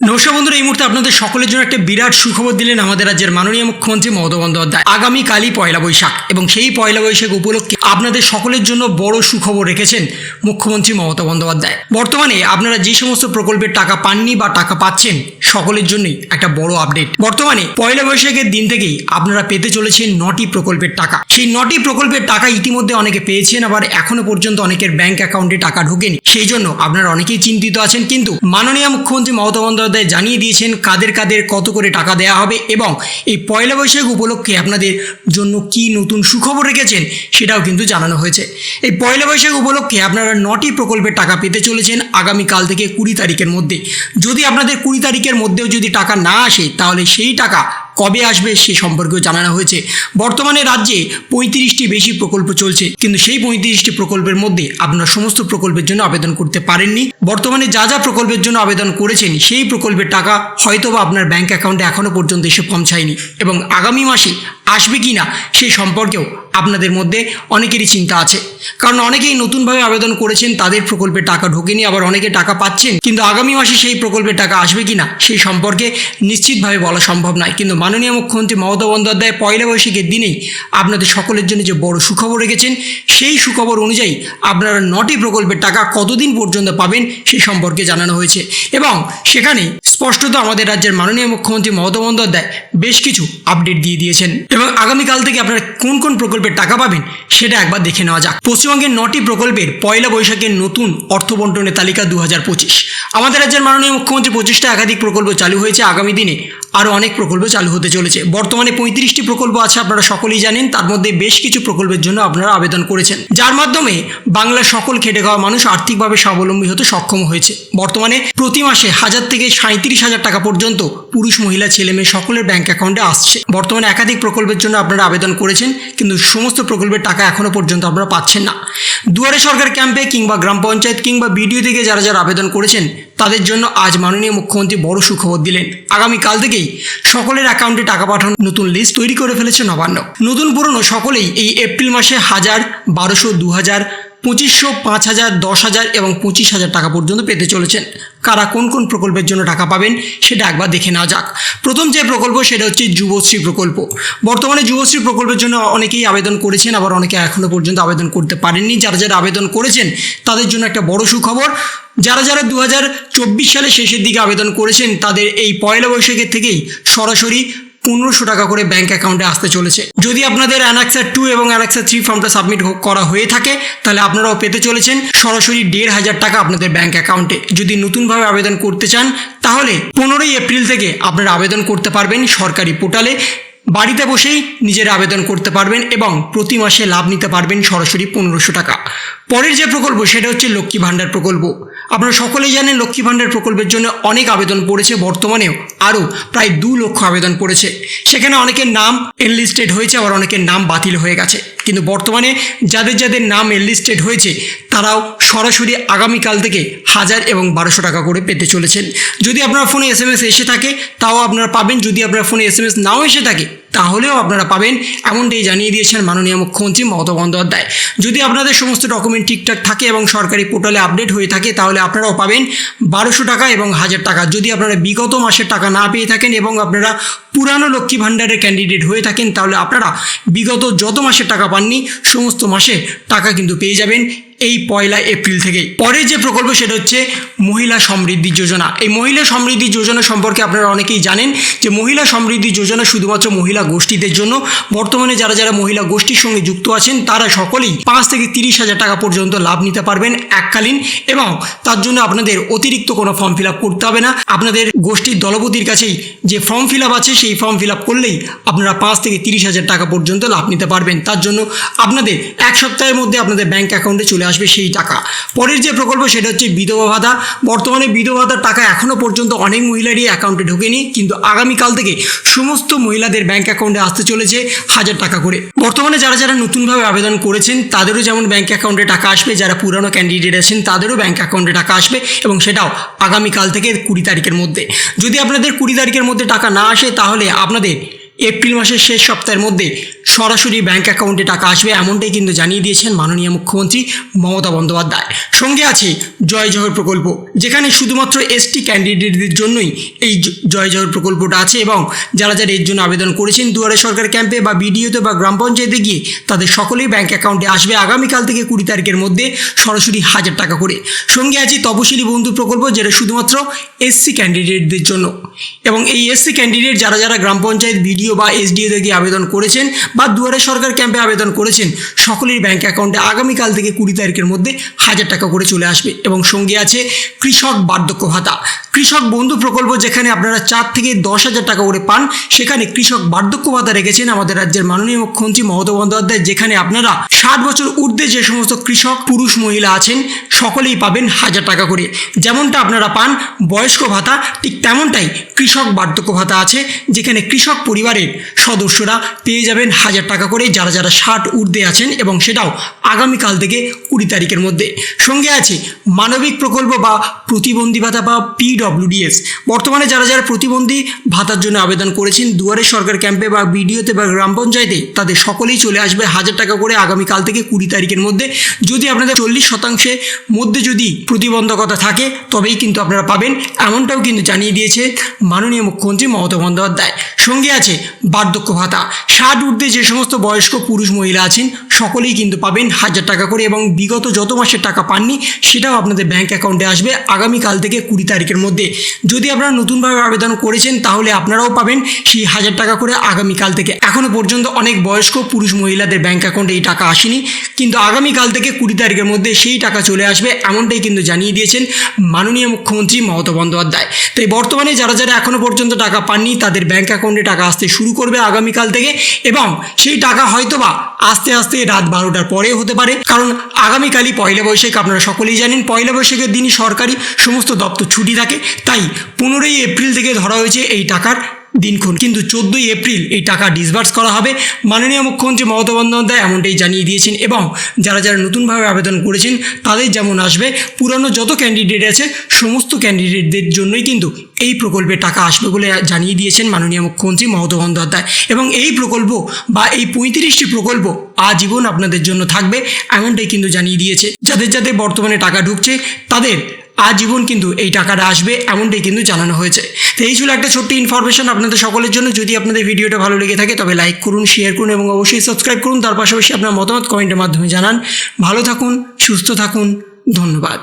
নমস্কার বন্ধুরা, এই মুহূর্তে আপনাদের সকলের জন্য একটা বিরাট সুখবর দিলেন আমাদের রাজ্যের মাননীয় মুখ্যমন্ত্রী মমতা বন্দ্যোপাধ্যায়। আগামীকালই পয়লা বৈশাখ এবং সেই পয়লা বৈশাখ উপলক্ষে আপনাদের সকলের জন্য বড় সুখবর রেখেছেন মুখ্যমন্ত্রী মমতা বন্দ্যোপাধ্যায়। বর্তমানে আপনারা যে সমস্ত প্রকল্পের টাকা পাননি বা টাকা পাচ্ছেন, সকলের জন্যই একটা বড় আপডেট। বর্তমানে পয়লা বৈশাখের দিন থেকেই আপনারা পেতে চলেছেন নটি প্রকল্পের টাকা। সেই নটি প্রকল্পের টাকা ইতিমধ্যে অনেকে পেয়েছেন, আবার এখনও পর্যন্ত অনেকের ব্যাংক অ্যাকাউন্টে টাকা ঢোকেনি। সেই জন্য আপনারা অনেকেই চিন্তিত আছেন। কিন্তু মাননীয় মুখ্যমন্ত্রী মমতা বন্দ্যোপাধ্যায় জানিয়ে দিয়েছেন কাদের কাদের কত করে টাকা দেওয়া হবে এবং এই পয়লা বৈশাখ উপলক্ষে আপনাদের জন্য কি নতুন সুখবর রেখেছেন সেটাও কিন্তু জানানো হয়েছে। এই পয়লা বৈশাখ উপলক্ষে আপনারা নটি প্রকল্পের টাকা পেতে চলেছেন আগামীকাল থেকে কুড়ি তারিখের মধ্যে। যদি আপনাদের কুড়ি তারিখের মধ্যেও যদি টাকা না আসে, তাহলে সেই টাকা কবে আসবে সে সম্পর্কেও জানানো হয়েছে। বর্তমানে রাজ্যে পঁয়ত্রিশটি বেশি প্রকল্প চলছে, কিন্তু সেই পঁয়ত্রিশটি প্রকল্পের মধ্যে আপনারা সমস্ত প্রকল্পের জন্য আবেদন করতে পারেননি। বর্তমানে যা যা প্রকল্পের জন্য আবেদন করেছেন, সেই প্রকল্পের টাকা হয়তোবা আপনার ব্যাংক অ্যাকাউন্টে এখনও পর্যন্ত এসে পৌঁছায়নি। এবং আগামী মাসে আসবে কি না সেই সম্পর্কেও আপনাদের মধ্যে অনেকেরই চিন্তা আছে। কারণ অনেকেই নতুনভাবে আবেদন করেছেন, তাদের প্রকল্পে টাকা ঢোকেনি, আবার অনেকে টাকা পাচ্ছেন। কিন্তু আগামী মাসে সেই প্রকল্পের টাকা আসবে কি না সেই সম্পর্কে নিশ্চিতভাবে বলা সম্ভব নয়। কিন্তু মাননীয় মুখ্যমন্ত্রী মমতা বন্দ্যোপাধ্যায় পয়লা বৈশাখের দিনেই আপনাদের সকলের জন্য যে বড় সুখবর রেখেছেন, সেই সুখবর অনুযায়ী আপনারা নটি প্রকল্পের টাকা কতদিন পর্যন্ত পাবেন সেই সম্পর্কে জানানো হয়েছে। এবং সেখানে স্পষ্টত আমাদের রাজ্যের মাননীয় মুখ্যমন্ত্রী মমতা বন্দ্যোপাধ্যায় বেশ কিছু আপডেট দিয়ে দিয়েছেন। এবং আগামীকাল থেকে আপনারা কোন কোন প্রকল্পের টাকা পাবেন সেটা একবার দেখে নেওয়া যাক। পশ্চিমবঙ্গের নটি প্রকল্পের পয়লা বৈশাখের নতুন অর্থ বন্টনের তালিকা দু হাজার পঁচিশ। আমাদের রাজ্যের মাননীয় মুখ্যমন্ত্রী পঁচিশটা একাধিক প্রকল্প চালু হয়েছে। আগামী দিনে আরও অনেক প্রকল্প চালু হতে চলেছে। বর্তমানে পঁয়ত্রিশটি প্রকল্প আছে, আপনারা সকলেই জানেন। তার মধ্যে বেশ কিছু প্রকল্পের জন্য আপনারা আবেদন করেছেন। যার মাধ্যমে বাংলার সকল খেটে খাওয়া মানুষ আর্থিকভাবে স্বাবলম্বী হতে সক্ষম হয়েছে। বর্তমানে প্রতি মাসে হাজার থেকে সাঁত্রিশ হাজার টাকা পর্যন্ত পুরুষ, মহিলা, ছেলে মেয়ে সকলের ব্যাঙ্ক অ্যাকাউন্টে আসছে। বর্তমানে একাধিক প্রকল্পের জন্য আপনারা আবেদন করেছেন, কিন্তু সমস্ত প্রকল্পের টাকা এখনও পর্যন্ত আপনারা পাচ্ছেন না। দুয়ারে সরকার ক্যাম্পে কিংবা গ্রাম পঞ্চায়েত কিংবা বিডিও থেকে যারা যারা আবেদন করেছেন তাদের জন্য আজ মাননীয় মুখ্যমন্ত্রী বড় সুখবর দিলেন। আগামীকাল থেকেই সকলের অ্যাকাউন্টে টাকা পাঠানোর নতুন লিস্ট তৈরি করে ফেলেছে নবান্ন। নতুন পুরনো সকলেই এই এপ্রিল মাসে হাজার, বারোশো দু হাজার পঁচিশশো পাঁচ হাজার দশ হাজার এবং পঁচিশ হাজার টাকা পর্যন্ত পেতে চলেছেন। কারা কোন কোন প্রকল্পের জন্য টাকা পাবেন সেটা একবার দেখে নেওয়া যাক। প্রথম যে প্রকল্প সেটা হচ্ছে যুবশ্রী প্রকল্প। বর্তমানে যুবশ্রী প্রকল্পের জন্য অনেকেই আবেদন করেছেন, আবার অনেকে এখনও পর্যন্ত আবেদন করতে পারেননি। যারা যারা আবেদন করেছেন তাদের জন্য একটা বড় সুখবর। যারা যারা দু সালের শেষের দিকে আবেদন করেছেন, তাদের এই পয়লা বৈশাখের থেকেই সরাসরি পনেরোশো টাকা করে ব্যাঙ্ক অ্যাকাউন্টে আসতে চলেছে। যদি আপনাদের অ্যানাক্সার টু এবং অ্যানাক্সার থ্রি ফর্মটা সাবমিট করা হয়ে থাকে, তাহলে আপনারাও পেতে চলেছেন সরাসরি দেড় হাজার টাকা আপনাদের ব্যাঙ্ক অ্যাকাউন্টে যদি নতুনভাবে আবেদন করতে চান, তাহলে পনেরোই এপ্রিল থেকে আপনারা আবেদন করতে পারবেন সরকারি পোর্টালে। বাড়িতে বসেই নিজের আবেদন করতে পারবেন এবং প্রতি মাসে লাভ নিতে পারবেন সরাসরি পনেরোশো টাকা। পরের যে প্রকল্প, সেটা হচ্ছে লক্ষ্মী ভাণ্ডার প্রকল্প। আপনারা সকলেই জানেন লক্ষ্মী ভাণ্ডার প্রকল্পের জন্য অনেক আবেদন পড়েছে, বর্তমানেও আরও প্রায় দু লক্ষ আবেদন পড়েছে। সেখানে অনেকের নাম এনলিস্টেড হয়েছে, আবার অনেকের নাম বাতিল হয়ে গেছে। কিন্তু বর্তমানে যাদের যাদের নাম লিস্টেড হয়েছে, তারাও সরাসরি আগামীকাল থেকে হাজার এবং বারোশো টাকা করে পেতে চলেছেন। যদি আপনার ফোনে এস এস থাকে, তাও আপনারা পাবেন। যদি আপনার ফোনে এস নাও এসে থাকে তাহলেও আপনারা পাবেন। এমনটাই জানিয়ে দিয়েছেন মাননীয় মুখ্যমন্ত্রী মমতা বন্দ্যোপাধ্যায়। যদি আপনাদের সমস্ত ডকুমেন্ট ঠিকঠাক থাকে এবং সরকারি পোর্টালে আপডেট হয়ে থাকে, তাহলে আপনারাও পাবেন বারোশো টাকা এবং হাজার টাকা। যদি আপনারা বিগত মাসের টাকা না পেয়ে থাকেন এবং আপনারা পুরানো লক্ষ্মী ভাণ্ডারের ক্যান্ডিডেট হয়ে থাকেন, তাহলে আপনারা বিগত যত মাসের টাকা পাননি, সমস্ত মাসে টাকা কিন্তু পেয়ে যাবেন। এই পয়লা এপ্রিল থেকেই পরের যে প্রকল্প সেটা হচ্ছে মহিলা সমৃদ্ধি যোজনা। এই মহিলা সমৃদ্ধি যোজনা সম্পর্কে আপনারা অনেকেই জানেন যে মহিলা সমৃদ্ধি যোজনা শুধুমাত্র মহিলা গোষ্ঠীদের জন্য, বর্তমানে যারা যারা মহিলা গোষ্ঠীর সঙ্গে যুক্ত আছেন, তারা সকলেই পাঁচ থেকে তিরিশ হাজার টাকা পর্যন্ত লাভ নিতে পারবেন এককালীন এবং তার জন্য আপনাদের অতিরিক্ত কোনো ফর্ম ফিল করতে হবে না। আপনাদের গোষ্ঠীর দলপতির কাছেই যে ফর্ম ফিল আছে, সেই ফর্ম ফিল করলেই আপনারা পাঁচ থেকে তিরিশ হাজার টাকা পর্যন্ত লাভ নিতে পারবেন। তার জন্য আপনাদের এক সপ্তাহের মধ্যে আপনাদের ব্যাংক অ্যাকাউন্টে চলে আসবে সেই টাকা। পরের যে প্রকল্প সেটা হচ্ছে বিধবা ভাতা। বর্তমানে বিধবা ভাতার টাকা এখনও পর্যন্ত অনেক মহিলারই অ্যাকাউন্টে ঢোকেনি, কিন্তু আগামীকাল থেকে সমস্ত মহিলাদের ব্যাংক অ্যাকাউন্টে আসতে চলেছে হাজার টাকা করে। বর্তমানে যারা যারা নতুনভাবে আবেদন করেছেন, তাদেরও যেমন ব্যাঙ্ক অ্যাকাউন্টে টাকা আসবে, যারা পুরানো ক্যান্ডিডেট আছেন, তাদেরও ব্যাঙ্ক অ্যাকাউন্টে টাকা আসবে এবং সেটাও আগামীকাল থেকে কুড়ি তারিখের মধ্যে। যদি আপনাদের কুড়ি তারিখের মধ্যে টাকা না আসে, তাহলে আপনাদের এপ্রিল মাসের শেষ সপ্তাহের মধ্যে সরাসরি ব্যাংক অ্যাকাউন্টে টাকা আসবে এমনটাই কিন্তু জানিয়ে দিয়েছেন মাননীয় মুখ্যমন্ত্রী মমতা বন্দ্যোপাধ্যায়। সঙ্গে আছে জয় জহর প্রকল্প, যেখানে শুধুমাত্র এসটি ক্যান্ডিডেটদের জন্যই এই জয় জহর প্রকল্পটা আছে এবং যারা যারা এর জন্য আবেদন করেছেন দুয়ারে সরকার ক্যাম্পে বা বিডিওতে বা গ্রাম পঞ্চায়েতে গিয়ে তাদের সকলেই ব্যাংক অ্যাকাউন্টে আসবে আগামীকাল থেকে কুড়ি তারিখের মধ্যে সরাসরি হাজার টাকা করে। সঙ্গে আছে তপশিলি বন্ধু প্রকল্প, যেটা শুধুমাত্র এসসি ক্যান্ডিডেটদের জন্য। এবং এই এসসি ক্যান্ডিডেট যারা যারা গ্রাম পঞ্চায়েত, বিডিও বা এসডিওতে গিয়ে আবেদন করেছেন বা দুয়ারে সরকার ক্যাম্পে আবেদন করেছেন, সকলের ব্যাংক অ্যাকাউন্টে আগামীকাল থেকে কুড়ি তারিখের মধ্যে হাজার টাকা করে চলে আসবে। এবং সঙ্গে আছে কৃষক বার্ধক্য ভাতা। কৃষক বন্ধু প্রকল্প যেখানে আপনারা চার থেকে দশ হাজার টাকা করে পান, সেখানে কৃষক বার্ধক্য ভাতা রেখেছেন আমাদের রাজ্যের মাননীয় মুখ্যমন্ত্রী মমতা বন্দ্যোপাধ্যায়, যেখানে আপনারা ষাট বছর ঊর্ধ্বে যে সমস্ত কৃষক, পুরুষ, মহিলা আছেন, সকলেই পাবেন হাজার টাকা করে। যেমনটা আপনারা পান, বয়স্ক ভাতা, ঠিক তেমনটাই কৃষক বার্ধক্য ভাতা আছে, যেখানে কৃষক পরিবারের সদস্যরা পেয়ে যাবেন হাজার টাকা করে যারা যারা ষাট ঊর্ধ্বে আছেন এবং সেটাও আগামীকাল থেকে কুড়ি তারিখের মধ্যে। সঙ্গে আছে মানবিক প্রকল্প বা প্রতিবন্ধী ভাতা বা পিডব্লিউডিএস বর্তমানে যারা যারা প্রতিবন্ধী ভাতার জন্য আবেদন করেছেন, দুয়ারে সরকার ক্যাম্পে বা বিডিওতে বা গ্রাম পঞ্চায়েতে, তাদের সকলেই চলে আসবে হাজার টাকা করে আগামীকাল থেকে কুড়ি তারিখের মধ্যে। যদি আপনাদের চল্লিশ শতাংশের মধ্যে যদি প্রতিবন্ধকতা থাকে, তবেই কিন্তু আপনারা পাবেন। এমনটাও কিন্তু জানিয়ে দিয়েছে মাননীয় মুখ্যমন্ত্রী মমতা বন্দ্যোপাধ্যায়। সঙ্গে আছে বার্ধক্য ভাতা। ষাট ঊর্ধ্বে যে সমস্ত বয়স্ক পুরুষ মহিলা আছেন, সকলেই কিন্তু পাবেন হাজার টাকা করে এবং বিগত যত মাসের টাকা পাননি, সেটাও আপনাদের ব্যাঙ্ক অ্যাকাউন্টে আসবে আগামীকাল থেকে কুড়ি তারিখের মধ্যে। যদি আপনারা নতুনভাবে আবেদন করেছেন, তাহলে আপনারাও পাবেন সেই হাজার টাকা করে আগামীকাল থেকে। এখনও পর্যন্ত অনেক বয়স্ক পুরুষ মহিলাদের ব্যাঙ্ক অ্যাকাউন্টে এই টাকা আসেনি, কিন্তু আগামীকাল থেকে কুড়ি তারিখের মধ্যে সেই টাকা চলে আসবে এমনটাই কিন্তু জানিয়ে দিয়েছেন মাননীয় মুখ্যমন্ত্রী মমতা বন্দ্যোপাধ্যায়। তাই বর্তমানে যারা যারা এখনও পর্যন্ত টাকা পাননি, তাদের ব্যাংক অ্যাকাউন্টে টাকা আসতে শুরু করবে আগামীকাল থেকে এবং সেই টাকা হয়তোবা আস্তে আস্তে রাত বারোটার পরে হতে পারে। কারণ আগামীকালই পয়লা বৈশাখ, আপনারা সকলেই জানেন, পয়লা বৈশাখের দিনই সরকারি সমস্ত দপ্তর ছুটি থাকে। তাই পনেরোই এপ্রিল থেকে ধরা হয়েছে এই টাকার দিনক্ষণ। কিন্তু চোদ্দোই এপ্রিল এই টাকা ডিসবার্স করা হবে। মাননীয় মুখ্যমন্ত্রী মমতা বন্দ্যোপাধ্যায় এমনটাই জানিয়ে দিয়েছেন এবং যারা যারা নতুনভাবে আবেদন করেছেন, তাদের যেমন আসবে, পুরানো যত ক্যান্ডিডেট আছে, সমস্ত ক্যান্ডিডেটদের জন্যই কিন্তু এই প্রকল্পে টাকা আসবে বলে জানিয়ে দিয়েছেন মাননীয় মুখ্যমন্ত্রী মমতা বন্দ্যোপাধ্যায়। এবং এই প্রকল্প বা এই পঁয়ত্রিশটি প্রকল্প আজীবন আপনাদের জন্য থাকবে, এমনটাই কিন্তু জানিয়ে দিয়েছে। যাদের যাদের বর্তমানে টাকা ঢুকছে, তাদের আজীবন কিন্তু এই টাকাটা আসবে, এমনটাই কিন্তু জানানো হয়েছে। তো এই ছিল একটা ছোট্ট ইনফরমেশন আপনাদের সকলের জন্য। যদি আপনাদের ভিডিওটা ভালো লেগে থাকে, তবে লাইক করুন শেয়ার করুন এবং অবশ্যই সাবস্ক্রাইব করুন। তার পাশাপাশি আপনার মতামত কমেন্টের মাধ্যমে জানান। ভালো থাকুন, সুস্থ থাকুন। ধন্যবাদ।